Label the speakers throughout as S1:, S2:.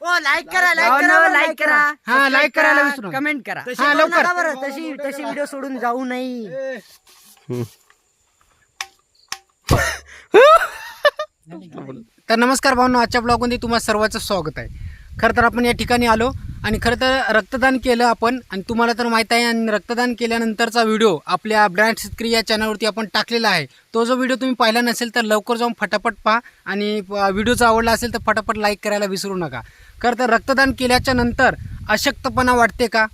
S1: ओ like करा like करा
S2: like करा.
S3: हा, like करायला विसरू नका.
S2: कमेंट करा
S1: तशी
S3: हा,
S1: करू
S3: लवकर.
S1: नका बरं तशी तशी व्हिडिओ सोडून जाऊ नाही
S3: तर नमस्कार भावनो आजच्या ब्लॉगमध्ये तुम्हाला सर्वांचं स्वागत आहे खरं तर आपण या ठिकाणी आलो आणि खरं तर रक्तदान केलं आपण आणि तुम्हाला तर माहीत आहे आणि रक्तदान केल्यानंतरचा व्हिडिओ आपल्या ब्रँड शेतकरी या चॅनलवरती आपण टाकलेला आहे. तो जो व्हिडिओ तुम्ही पाहिला नसेल तर लवकर जाऊन फटाफट पहा आणि व्हिडिओ आवडला असेल तर फटाफट लाईक करायला विसरू नका. खरं तर रक्तदान केल्याच्यानंतर अशक्तपणा वाटते का?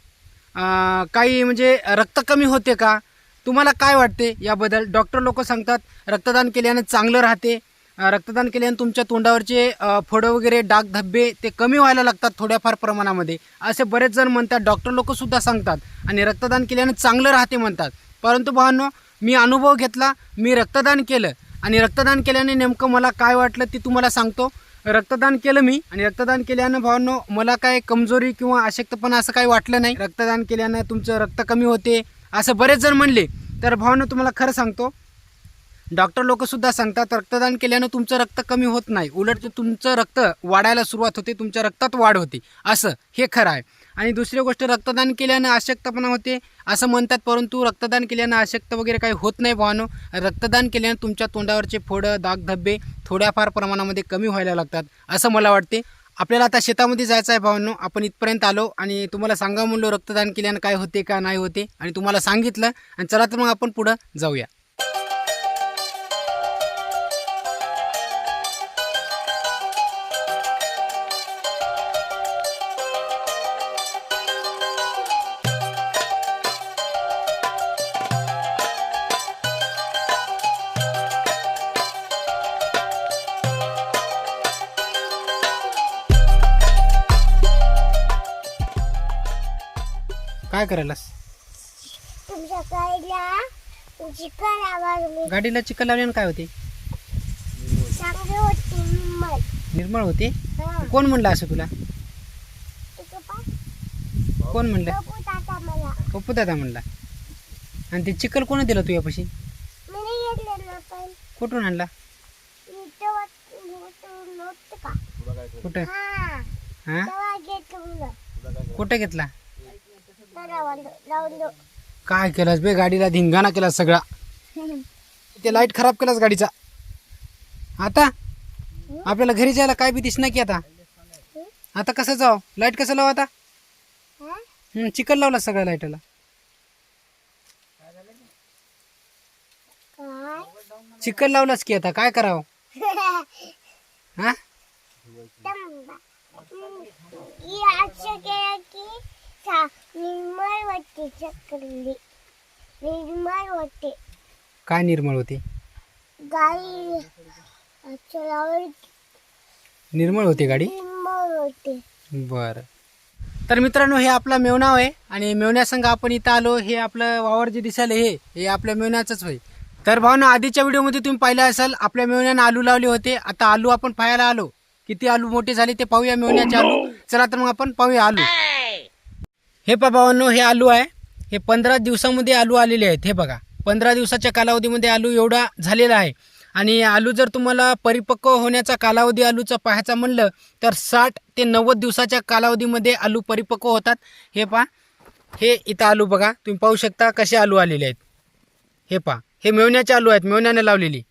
S3: काही म्हणजे रक्त कमी होते का? तुम्हाला काय वाटते याबद्दल? डॉक्टर लोक सांगतात रक्तदान केल्याने चांगलं राहते रक्तदान केल्याने तुमच्या तोंडावरचे फोडं वगैरे डाग धब्बे ते कमी व्हायला लागतात थोड्याफार प्रमाणामध्ये. असे बरेच जण म्हणतात डॉक्टर लोकंसुद्धा सांगतात आणि रक्तदान केल्याने चांगलं राहते म्हणतात. परंतु भावांनो मी अनुभव घेतला मी रक्तदान केलं आणि रक्तदान केल्याने नेमकं मला काय वाटलं ते तुम्हाला सांगतो. रक्तदान केलं मी आणि रक्तदान केल्यानं भावांनो मला काय कमजोरी किंवा अशक्तपणा असं काही वाटलं नाही. रक्तदान केल्यानं तुमचं रक्त कमी होते असं बरेच जण म्हणले. तर भावांनो तुम्हाला खरं सांगतो डॉक्टर लोकसुद्धा सांगतात रक्तदान केल्यानं तुमचं रक्त कमी होत नाही. उलट तुमचं रक्त वाढायला सुरुवात होते तुमच्या रक्तात वाढ होते. असं हे खरं आहे. आणि दुसरी गोष्ट रक्तदान केल्यानं अशक्तपणा होते असं म्हणतात परंतु रक्तदान केल्यानं अशक्त वगैरे काही होत नाही भावानो. रक्तदान केल्यानं तुमच्या तोंडावरचे फोडं दाग धब्बे थोड्याफार प्रमाणामध्ये कमी व्हायला लागतात असं मला वाटते. आपल्याला आता शेतामध्ये जायचं आहे भावांनो. आपण इथपर्यंत आलो आणि तुम्हाला सांगा म्हणलो रक्तदान केल्यानं काय होते का नाही होते? आणि तुम्हाला सांगितलं. आणि चला तर मग आपण पुढं जाऊया. काय करायलास?
S4: तुमच्या गाईला चिकन आवाज
S3: गाडीला चिकन लावल्यानं काय होते?
S4: चांगले होते मग
S3: निर्मळ होते?
S4: हा.
S3: कोण म्हणलं असं तुला? कोण म्हणलं?
S4: बघू आता मला
S3: पप्पू दादा म्हणला. आणि ते चिकन कोण दिलं तुझ्यापाशी
S4: मी नाही घेतले ना पण.
S3: कुठून आणला?
S4: नव्हतं का?
S3: कुठं?
S4: हा.
S3: हां?
S4: तेव्हा घेतलं
S3: कुठं घेतला?
S4: लावून दो
S3: काय केलास बे गाडीला? धिंगाणा केलास सगळा. ते लाइट खराब केलास गाडीचा. आता? आपल्याला घरी जायला काय बी दिसणार की आता? आता कसं जाऊ? लाइट कसं लावू आता?
S4: हं,
S3: चिकन लावला सगळ्या लाईटला
S4: काय
S3: चिकन लावलास की आता? काय करावं? हा
S4: तंबा. हम्म. की असं केलं की सा- निर्मळ होते चक्री निर्मळ होते.
S3: काय निर्मळ होते?
S4: चलावर
S3: निर्मळ होते गाडी?
S4: निर्मळ होते.
S3: बरं. तर मित्रांनो हे आपला मेवनाव आहे आणि मेवण्यासंग आपण इथं आलो हे आपलं वावर जे दिसायला हे हे आपल्या मेवण्याचंच होय. तर भावना आधीच्या व्हिडिओमध्ये तुम्ही पाहिलं असाल आपल्या मेवण्यानं आलू लावले होते. आता आलू आपण पाहायला आलो. किती आलू मोठे झाले ते पाहूया मेवण्याचे आलू. चला तर मग आपण पाहूया आलू. हे पहा भावांनो हे आलू आहे. हे पंधरा दिवसामध्ये आलू आलेले आहेत हे बघा. पंधरा दिवसाच्या कालावधीमध्ये आलू एवढा झालेला आहे. आणि आलू जर तुम्हाला परिपक्व होण्याचा कालावधी आलूचा पाहायचा म्हणलं तर साठ ते नव्वद दिवसाच्या कालावधीमध्ये आलू परिपक्व होतात. हे पहा. हे इथं आलू बघा. तुम्ही पाहू शकता कसे आलू आलेले आहेत. हे पहा. हे मेवण्याचे आलू आहेत. मेवण्याने लावलेली.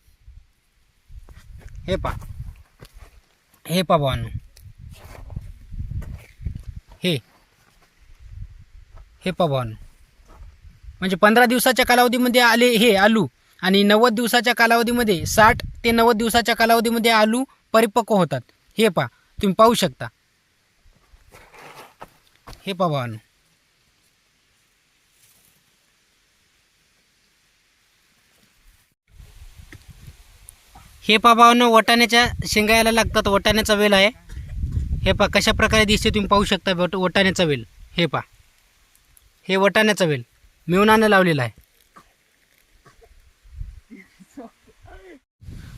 S3: हे पहा. हे पहा भावांनो. हे. हे पवन म्हणजे पंधरा दिवसाच्या कालावधीमध्ये आले हे आलू आणि नव्वद दिवसाच्या कालावधीमध्ये साठ ते नव्वद दिवसाच्या कालावधीमध्ये आलू परिपक्व होतात. हे पहा तुम्ही पाहू शकता. हे पा भावानू. हे पहा भावांनो वटाण्याच्या शेंगा यायला लागतात वटाण्याचा वेल आहे. हे पा कशा प्रकारे दिसते तुम्ही पाहू शकता वट वटाण्याचा वेल. हे पहा. हे वटाण्याचा वेल. मेवनानं लावलेला आहे.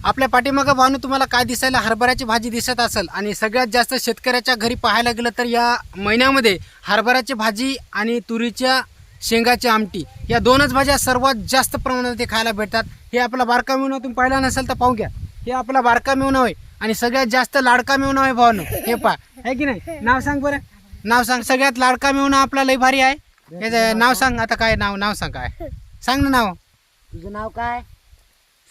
S3: आपल्या पाठीमागं भावनं तुम्हाला काय दिसायला? हरभऱ्याची भाजी दिसत असेल आणि सगळ्यात जास्त शेतकऱ्याच्या घरी पाहायला गेलं तर या महिन्यामध्ये हरभऱ्याची भाजी आणि तुरीच्या शेंगाची आमटी या दोनच भाज्या सर्वात जास्त प्रमाणात ते खायला भेटतात. हे आपला बारका मेवणा तुम्ही पाहिला नसेल तर पाहू घ्या. हे आपला बारका मेवणा होय आणि सगळ्यात जास्त लाडका मेवणा आहे भावानं हे पा आहे की नाही? नाव सांग बरं. नाव सांग. सगळ्यात लाडका मिळून आपला लय भारी आहे. याचं नाव सांग आता काय नाव नाव सांग काय. सांग ना नाव.
S1: तुझं नाव काय?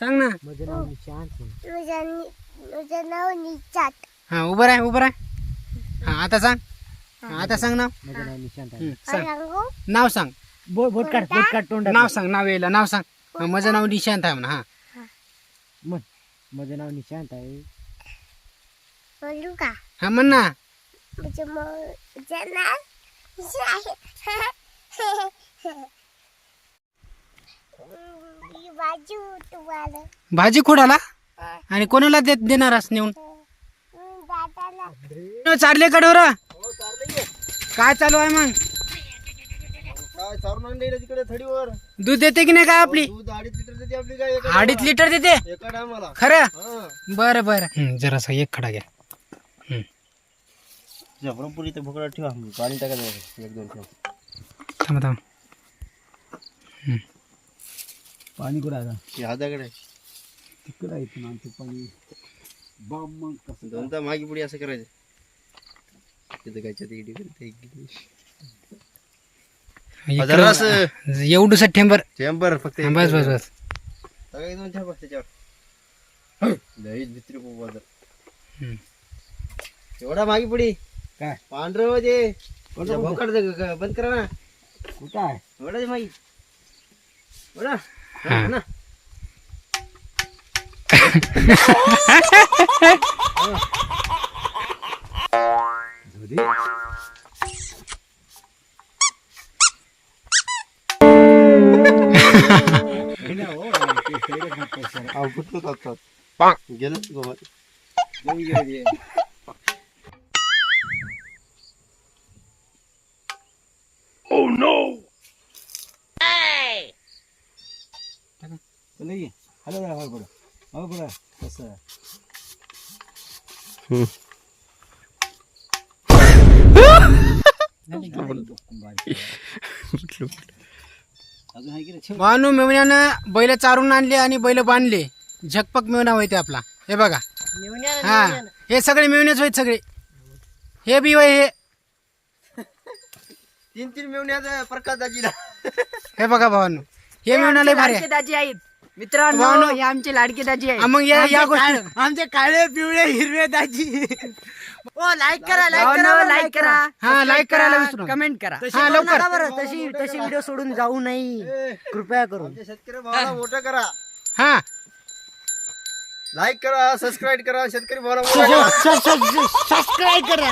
S3: सांग ना.
S1: माझं नाव निशांत
S4: तुझं तुझं नाव निचात
S3: हा उभं राह उभं राह. हा आता सांग. हा, आता सांग नाव.
S1: माझं नाव निशांत
S3: हं, सांग.
S4: सांगू
S3: नाव सांग.
S1: बोट बोट काढ बोट काढ तोंडात.
S3: नाव सांग नाव यायला नाव सांग. हा, माझं नाव निशांत आहे म्हणा हा.
S1: माझं नाव निशांत आहे.
S4: बोलू का
S3: हा म्हण ना.
S4: तुझं माझं नाव मी
S3: भाजी खोडाला? आणि कोणाला देत देणारस नेऊन?
S4: दादाला.
S3: चालले कडवर काय चालू आहे मग?
S2: काय चारून आणले तिकडे थडीवर?
S3: दूध देते की नाही काय आपली?
S2: दूध अडीच लिटर देते आपली काय एका
S3: अडीच लिटर देते?
S2: एका टायमाला
S3: खरं?
S2: हा.
S3: बरं बरं. जरासा एक खडा घ्या. हं.
S2: जबरपुरी तर भोकळा ठेवा. पाणी टाकायचं एक दोन ठेवा.
S3: थांबा थांबा.
S1: पाणी कुठं आता?
S2: ते हाताकडे आहे.
S1: तिकडं आहे पण आमचं पाणी. बाम मग कसं
S2: दोनदा मागे पुढे असं करायचं. तिथं गायच्या तिकडे करते
S3: इकडं-
S2: जरासं.
S3: एवढं सप्टेंबर
S2: चेंबर फक्त
S3: बस बस बस.
S2: सगळे दोन ठेवा त्याच्यावर लईच भित्री खूप बाजार. एवढा मागे पुढे.
S1: काय?
S2: पांढरं मध्ये. भोकाड बंद करा ना.
S1: कुठं आहे
S2: एवढा दे मागे एवढा
S3: हा.
S2: ना अहो, फुटलं आता. गेलं गेलं ते.
S1: नाही हॅलो हवा पुढं. हवा पुढं. कसं.
S3: भानू मेवण्यानं बैल चारून आणले आणि बैल बांधले. झकपक मेवणा होते आपला. हे बघा. हा. हे सगळे मेवणेच होत सगळे. हे बी होय हे.
S2: तीन तीन मिळवण्याचा प्रकाश दाजीला
S3: हे बघा भावानू हे लय भारी. आहे.
S5: दाजी आहेत. मित्रांनो
S3: भावनो.
S5: हे आमचे लाडके दाजी आहेत.
S3: हा, मग या या गोष्टी
S1: आमचे काळे पिवळे हिरवे दाजी. ओ लाईक करा लाईक
S5: भावनो,
S1: करा
S5: लाईक करा.
S3: हा लाईक करायला विसरू नका.
S5: कमेंट करा.
S3: हा लवकर.
S1: बरं तशी तशी व्हिडिओ सोडून जाऊ नाही. कृपया करून.
S2: आमच्या शेतकरी भावाला मोठं करा.
S3: हा.
S2: लाईक करा सबस्क्राईब करा शेतकरी भावाला मोठं करा.
S1: सबस्क्राईब करा.